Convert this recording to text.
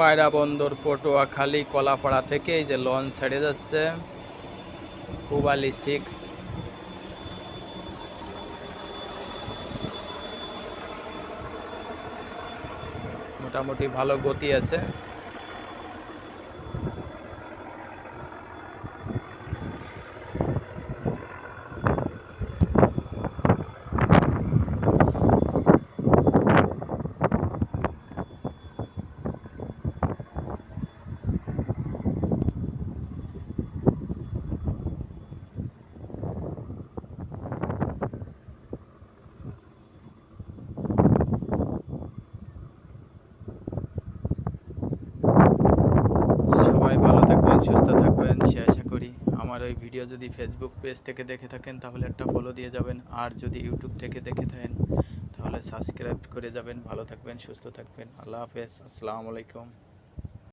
পায়রা বন্দর পটুয়াখালী কলাপাড়া থেকে এই যে লঞ্চ ছেড়ে যাচ্ছে। হুবালি সিক্স মোটামুটি ভালো গতি আছে। সবাই ভালো থাকবেন, সুস্থ থাকবেন। সে আশা করি আমার ওই ভিডিও যদি ফেসবুক পেজ থেকে দেখে থাকেন, তাহলে একটা ফলো দিয়ে যাবেন। আর যদি ইউটিউব থেকে দেখে থাকেন, তাহলে সাবস্ক্রাইব করে যাবেন। ভালো থাকবেন, সুস্থ থাকবেন। আল্লাহ হাফেজ। আসসালামু আলাইকুম।